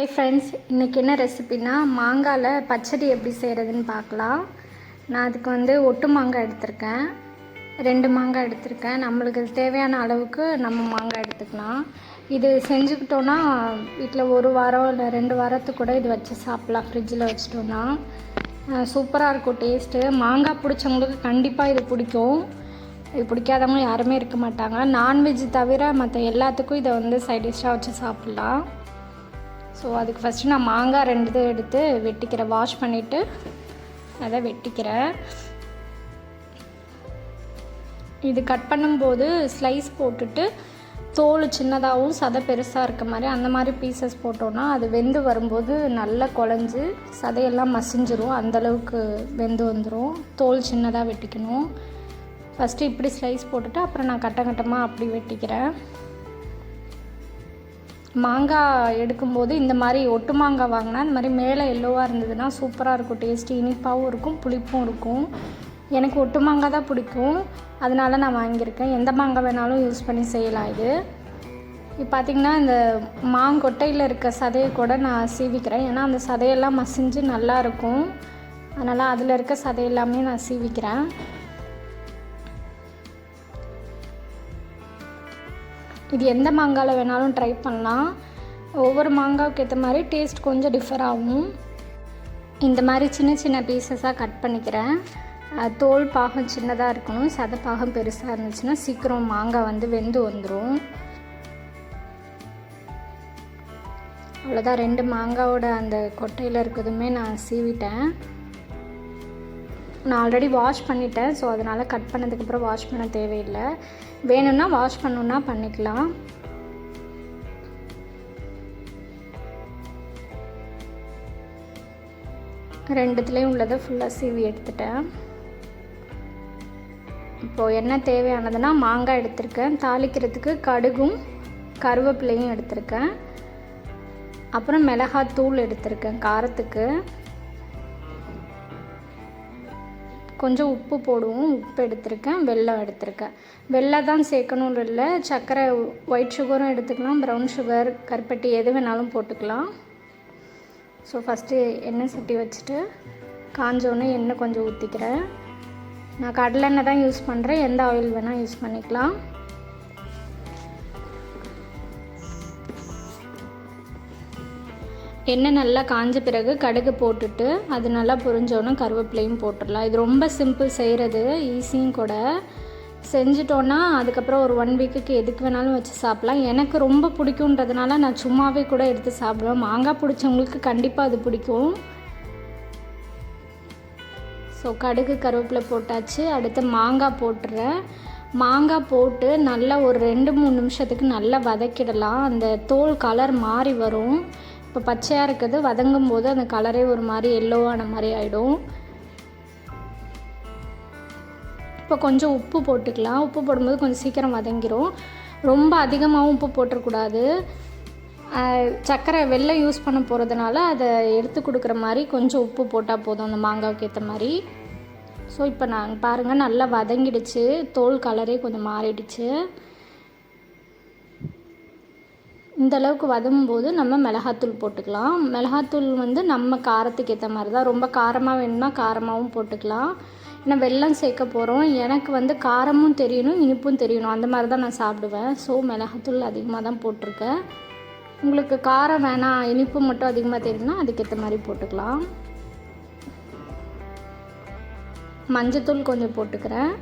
Hi friends இன்றைக்கி என்ன ரெசிபினா மாங்காயில் பச்சடி எப்படி செய்கிறதுன்னு பார்க்கலாம். நான் அதுக்கு வந்து ஒட்டு மாங்காய் எடுத்திருக்கேன். ரெண்டு மாங்காய் எடுத்திருக்கேன். நம்மளுக்கு தேவையான அளவுக்கு நம்ம மாங்காய் எடுத்துக்கலாம். இது செஞ்சுக்கிட்டோன்னா வீட்டில் ஒரு வாரம் இல்லை ரெண்டு வாரத்துக்கு கூட இது வச்சு சாப்பிட்லாம் ஃப்ரிட்ஜில் வச்சுட்டோன்னா சூப்பராக இருக்கும் டேஸ்ட்டு மாங்காய் பிடிச்சவங்களுக்கு கண்டிப்பாக இது பிடிக்கும். இது பிடிக்காதவங்க யாருமே இருக்க மாட்டாங்க. நான்வெஜ் தவிர மற்ற எல்லாத்துக்கும் இதை வந்து சைட் டிஷ்ஷாக வச்சு சாப்பிட்லாம். ஸோ அதுக்கு ஃபஸ்ட்டு நான் மாங்காய் ரெண்டு இது எடுத்து வெட்டிக்கிறேன். வாஷ் பண்ணிவிட்டு அதை வெட்டிக்கிறேன். இது கட் பண்ணும்போது ஸ்லைஸ் போட்டுட்டு தோல் சின்னதாகவும் சதை பெருசாக இருக்க மாதிரி அந்த மாதிரி பீசஸ் போட்டோன்னா அது வெந்து வரும்போது நல்லா குழஞ்சி சதையெல்லாம் மசிஞ்சிரும். அந்தளவுக்கு வெந்து வந்துடும் தோல் சின்னதாக வெட்டிக்கணும். ஃபஸ்ட்டு இப்படி ஸ்லைஸ் போட்டுட்டு அப்புறம் நான் கட்ட கட்டமாக அப்படி வெட்டிக்கிறேன். மாங்காய் எடுக்கும்போது இந்த மாதிரி ஒட்டு மாங்காய் வாங்கினா இந்த மாதிரி மேலே எல்லோவாக இருந்ததுன்னா சூப்பராக இருக்கும். டேஸ்ட்டு இனிப்பாகவும் இருக்கும் புளிப்பும் இருக்கும். எனக்கு ஒட்டு மாங்காய் தான் பிடிக்கும். அதனால நான் வாங்கியிருக்கேன். எந்த மாங்காய் வேணாலும் யூஸ் பண்ணி செய்யலாம் இது. இப்போ பார்த்திங்கன்னா இந்த மாங்கொட்டையில் இருக்க சதையை கூட நான் சீவிக்கிறேன். ஏன்னா அந்த சதையெல்லாம் மசிஞ்சு நல்லா இருக்கும். அதனால் அதில் இருக்க சதையெல்லாமே நான் சீவிக்கிறேன். இது எந்த மாங்காயில் வேணாலும் ட்ரை பண்ணலாம். ஒவ்வொரு மாங்காவுக்கு ஏற்ற மாதிரி டேஸ்ட் கொஞ்சம் டிஃபர் ஆகும். இந்த மாதிரி சின்ன சின்ன பீசஸாக கட் பண்ணிக்கிறேன். தோல் பாகம் சின்னதாக இருக்கணும். சத பாகம் பெருசாக இருந்துச்சுன்னா சீக்கிரம் மாங்காய் வந்து வெந்து வந்துடும் அவ்வளோதான் ரெண்டு மாங்காவோட அந்த கொட்டையில் இருக்கிறதுமே நான் சீவிட்டேன். நான் ஆல்ரெடி வாஷ் பண்ணிட்டேன் ஸோ அதனால் கட் பண்ணதுக்கப்புறம் வாஷ் பண்ண தேவையில்லை. வேணும்னா வாஷ் பண்ணணுன்னா பண்ணிக்கலாம். ரெண்டுத்துலேயும் உள்ளதை ஃபுல்லாக சீவி எடுத்துட்டேன். இப்போது என்ன தேவையானதுன்னா மாங்காய் எடுத்திருக்கேன். தாளிக்கிறதுக்கு கடுகும் கருவேப்பிலையும் எடுத்திருக்கேன். அப்புறம் மிளகாத்தூள் எடுத்திருக்கேன் காரத்துக்கு. கொஞ்சம் உப்பு போடுவோம். உப்பு எடுத்திருக்கேன். வெள்ளம் எடுத்திருக்கேன். வெள்ளை தான் சேர்க்கணும்னு இல்லை. சர்க்கரை ஒயிட் சுகரும் எடுத்துக்கலாம். ப்ரௌன் சுகர் கருப்பட்டி எது வேணாலும் போட்டுக்கலாம். ஸோ ஃபஸ்ட்டு எண்ணெய் சட்டி வச்சுட்டு காஞ்சோன்னே எண்ணெய் கொஞ்சம் ஊற்றிக்கிறேன் நான் கடலெண்ணெய் தான் யூஸ் பண்ணுறேன் எந்த ஆயில் வேணால் யூஸ் பண்ணிக்கலாம். எண்ணெய் நல்லா காஞ்ச பிறகு கடுகு போட்டுட்டு அது நல்லா பொரிஞ்சோன்னே கருவேப்பிலையும் போட்டுடலாம். இது ரொம்ப சிம்பிள் செய்கிறது ஈஸியும் கூட. செஞ்சிட்டோன்னா அதுக்கப்புறம் ஒரு ஒன் வீக்குக்கு எதுக்கு வேணாலும் வச்சு சாப்பிட்லாம். எனக்கு ரொம்ப பிடிக்குன்றதுனால நான் சும்மாவே கூட எடுத்து சாப்பிடுவேன். மாங்காய் பிடிச்சவங்களுக்கு கண்டிப்பாக அது பிடிக்கும். ஸோ கடுகு கருவேப்பிலை போட்டாச்சு. அடுத்து மாங்காய் போட்டுறேன். மாங்காய் போட்டு நல்லா ஒரு ரெண்டு மூணு நிமிஷத்துக்கு நல்லா வதக்கிடலாம். அந்த தோல் கலர் மாறி வரும். இப்போ பச்சையாக இருக்கிறது வதங்கும் போது அந்த கலரே ஒரு மாதிரி எல்லோவான மாதிரி ஆகிடும் இப்போ கொஞ்சம் உப்பு போட்டுக்கலாம். உப்பு போடும்போது கொஞ்சம் சீக்கிரம் வதங்கிரும். ரொம்ப அதிகமாகவும் உப்பு போட்டுறக்கூடாது. சர்க்கரை வெள்ளை யூஸ் பண்ண போகிறதுனால அதை எடுத்து கொடுக்குற மாதிரி கொஞ்சம் உப்பு போட்டால் போதும் அந்த மாங்காவுக்கு ஏற்ற மாதிரி. ஸோ இப்போ நான் பாருங்கள் நல்லா வதங்கிடுச்சு. தோல் கலரே கொஞ்சம் மாறிடுச்சு. இந்த அளவுக்கு வதங்கும்போது நம்ம மிளகாத்தூள் போட்டுக்கலாம். மிளகாத்தூள் வந்து நம்ம காரத்துக்கு ஏற்ற மாதிரி தான் ரொம்ப காரமாக வேணும்னா காரமாகவும் போட்டுக்கலாம். ஏன்னா வெள்ளம் சேர்க்க போகிறோம் எனக்கு வந்து காரமும் தெரியணும் இனிப்பும் தெரியணும். அந்த மாதிரி தான் நான் சாப்பிடுவேன். ஸோ மிளகாத்தூள் அதிகமாக தான் போட்டிருக்கேன். உங்களுக்கு காரம் வேணாம் இனிப்பு மட்டும் அதிகமாக தெரியும்னா அதுக்கேற்ற மாதிரி போட்டுக்கலாம். மஞ்சத்தூள் கொஞ்சம் போட்டுக்கிறேன்.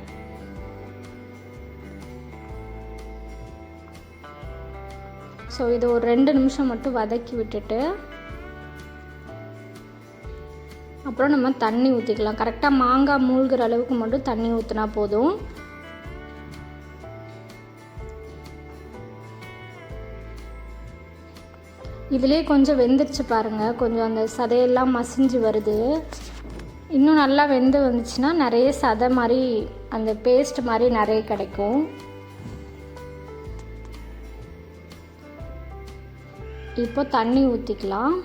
ஸோ இது ஒரு ரெண்டு நிமிஷம் மட்டும் வதக்கி விட்டுட்டு அப்புறம் நம்ம தண்ணி ஊற்றிக்கலாம் கரெக்டாக மாங்காய் மூழ்கிற அளவுக்கு மட்டும் தண்ணி ஊற்றினா போதும். இதிலே கொஞ்சம் வெந்துருச்சு பாருங்கள் கொஞ்சம் அந்த சதையெல்லாம் மசிஞ்சு வருது. இன்னும் நல்லா வெந்து வந்துச்சுன்னா நிறைய சதை மாதிரி அந்த பேஸ்ட் மாதிரி நிறைய கிடைக்கும். இப்போ தண்ணி ஊற்றிக்கலாம்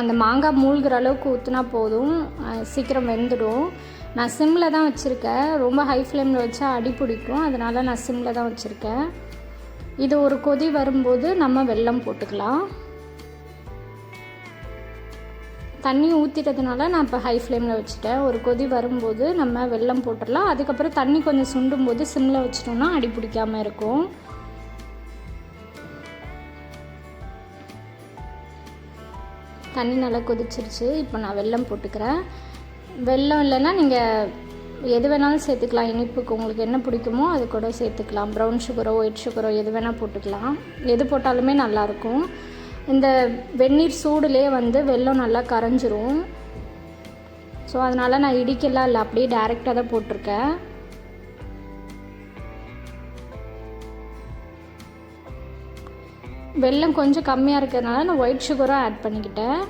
அந்த மாங்காய் மூழ்கிற அளவுக்கு ஊற்றினா போதும். சீக்கிரம் வெந்துடும். நான் சிம்மில் தான் வச்சுருக்கேன். ரொம்ப ஹை ஃப்ளேமில் வச்சா அடி பிடிக்கும். அதனால் நான் சிம்மில் தான் வச்சுருக்கேன். இது ஒரு கொதி வரும்போது நம்ம வெல்லம் போட்டுக்கலாம். தண்ணி ஊற்றிட்டதுனால நான் இப்போ ஹை ஃப்ளேமில் வச்சுட்டேன். ஒரு கொதி வரும்போது நம்ம வெல்லம் போட்டுடலாம். அதுக்கப்புறம் தண்ணி கொஞ்சம் சுண்டும் போது சிம்மில் வச்சிட்டோம்னா அடி பிடிக்காமல் இருக்கும். தண்ணி நல்லா கொதிச்சிருச்சு. இப்போ நான் வெல்லம் போட்டுக்கிறேன். வெல்லம் இல்லைன்னா நீங்கள் எது வேணாலும் சேர்த்துக்கலாம். இனிப்புக்கு உங்களுக்கு என்ன பிடிக்குமோ அது கூட சேர்த்துக்கலாம். ப்ரௌன் சுகரோ ஒயிட் சுகரோ எது வேணால் போட்டுக்கலாம். எது போட்டாலுமே நல்லாயிருக்கும் இந்த வெந்நீர் சூடுலேயே வந்து வெள்ளம் நல்லா கரைஞ்சிரும். ஸோ அதனால் நான் இடிக்கலாம் இல்லை அப்படியே டைரெக்டாக தான் போட்டிருக்கேன். வெள்ளம் கொஞ்சம் கம்மியாக இருக்கிறதுனால நான் ஒயிட் சுகரும் ஆட் பண்ணிக்கிட்டேன்.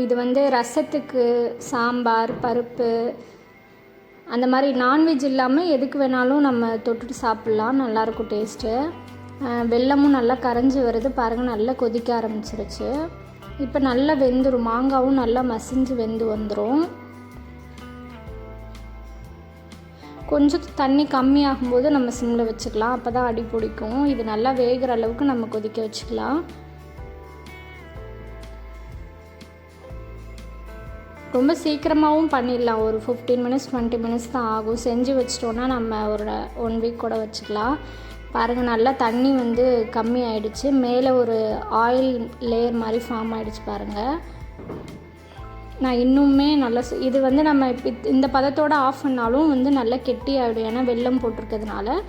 இது வந்து ரசத்துக்கு சாம்பார் பருப்பு அந்த மாதிரி நான்வெஜ் இல்லாமல் எதுக்கு வேணாலும் நம்ம தொட்டுட்டு சாப்பிட்லாம். நல்லாயிருக்கும் டேஸ்ட்டு வெல்லமும் நல்லா கரைஞ்சி வருது. பாருங்கள் நல்லா கொதிக்க ஆரம்பிச்சிருச்சு. இப்போ நல்லா வெந்துடும் மாங்காவும் நல்லா மசிஞ்சு வெந்து வந்துடும் கொஞ்சம் தண்ணி கம்மியாகும்போது நம்ம சிம்மில் வச்சுக்கலாம். அப்போ தான் அடி பிடிக்கும். இது நல்லா வேகிற அளவுக்கு நம்ம கொதிக்க வச்சுக்கலாம். ரொம்ப சீக்கிரமாகவும் பண்ணிடலாம். ஒரு ஃபிஃப்டீன் மினிட்ஸ் டுவெண்ட்டி மினிட்ஸ் தான் ஆகும். செஞ்சு வச்சிட்டோன்னா நம்ம ஒரு ஒன் வீக் கூட வச்சுக்கலாம். பாருங்கள் நல்லா தண்ணி வந்து கம்மி ஆயிடுச்சு. மேலே ஒரு ஆயில் லேயர் மாதிரி ஃபார்ம் ஆகிடுச்சு பாருங்கள் நான் இன்னுமே நல்லா சு- இது வந்து நம்ம இந்த பதத்தோடு ஆஃப் பண்ணாலும் வந்து நல்லா கெட்டி ஆகிடும் ஏன்னா வெள்ளம் போட்டிருக்கிறதுனால.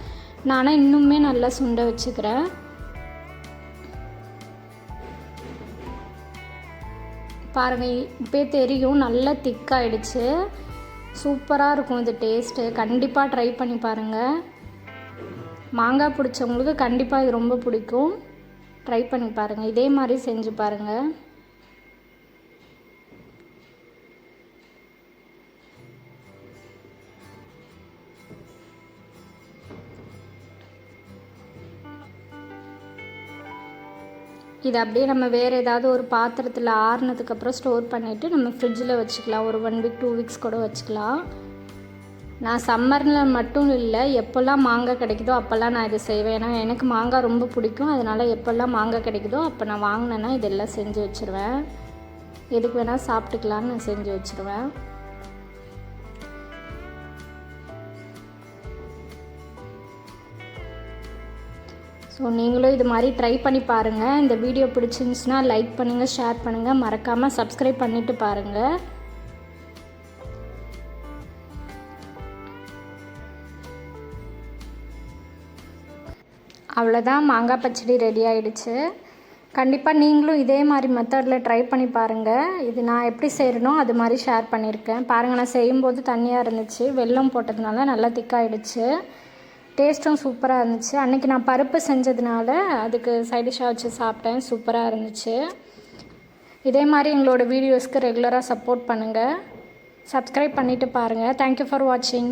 நான் ஆனால் இன்னுமே நல்லா சுண்ட வச்சுக்கிறேன். பாருங்கள் இப்போயே தெரியும் நல்லா திக்காயிடுச்சு சூப்பராக இருக்கும் இது டேஸ்ட்டு கண்டிப்பாக ட்ரை பண்ணி பாருங்கள் மாங்காய் பிடிச்சவங்களுக்கு கண்டிப்பாக இது ரொம்ப பிடிக்கும். ட்ரை பண்ணி பாருங்கள் இதே மாதிரி செஞ்சு பாருங்கள் இது அப்படியே நம்ம வேறு ஏதாவது ஒரு பாத்திரத்தில் ஆறுனதுக்கப்புறம் ஸ்டோர் பண்ணிவிட்டு நம்ம ஃப்ரிட்ஜில் வச்சுக்கலாம். ஒரு ஒன் வீக் டூ வீக்ஸ் கூட வச்சுக்கலாம். நான் சம்மரில் மட்டும் இல்லை எப்போல்லாம் மாங்காய் கிடைக்குதோ அப்போல்லாம் நான் இதை செய்வேன். ஏன்னா எனக்கு மாங்காய் ரொம்ப பிடிக்கும். அதனால் எப்போல்லாம் மாங்காய் கிடைக்குதோ அப்போ நான் வாங்கினேன்னா இதெல்லாம் செஞ்சு வச்சுருவேன். எதுக்கு வேணால் சாப்பிட்டுக்கலான்னு நான் செஞ்சு வச்சுருவேன். ஸோ நீங்களும் இது மாதிரி ட்ரை பண்ணி பாருங்கள் இந்த வீடியோ பிடிச்சிருந்துச்சுன்னா லைக் பண்ணுங்கள் ஷேர் பண்ணுங்கள் மறக்காமல் சப்ஸ்கிரைப் பண்ணிவிட்டு பாருங்கள் அவ்வளோதான் மாங்காய் பச்சடி ரெடி ஆகிடுச்சு கண்டிப்பாக நீங்களும் இதே மாதிரி மெத்தடில் ட்ரை பண்ணி பாருங்கள் இது நான் எப்படி செய்கிறனோ அது மாதிரி ஷேர் பண்ணியிருக்கேன். பாருங்கள் நான் செய்யும்போது தண்ணியாக இருந்துச்சு. வெள்ளம் போட்டதுனால நல்லா திக்காயிடுச்சு டேஸ்ட்டும் சூப்பராக இருந்துச்சு. அன்றைக்கி நான் பருப்பு செஞ்சதுனால அதுக்கு சைடிஷாக வச்சு சாப்பிட்டேன். சூப்பராக இருந்துச்சு. இதே மாதிரி எங்களோட வீடியோஸ்க்கு ரெகுலராக சப்போர்ட் பண்ணுங்கள் சப்ஸ்கிரைப் பண்ணிவிட்டு பாருங்கள் தேங்க்யூ ஃபார் வாட்சிங்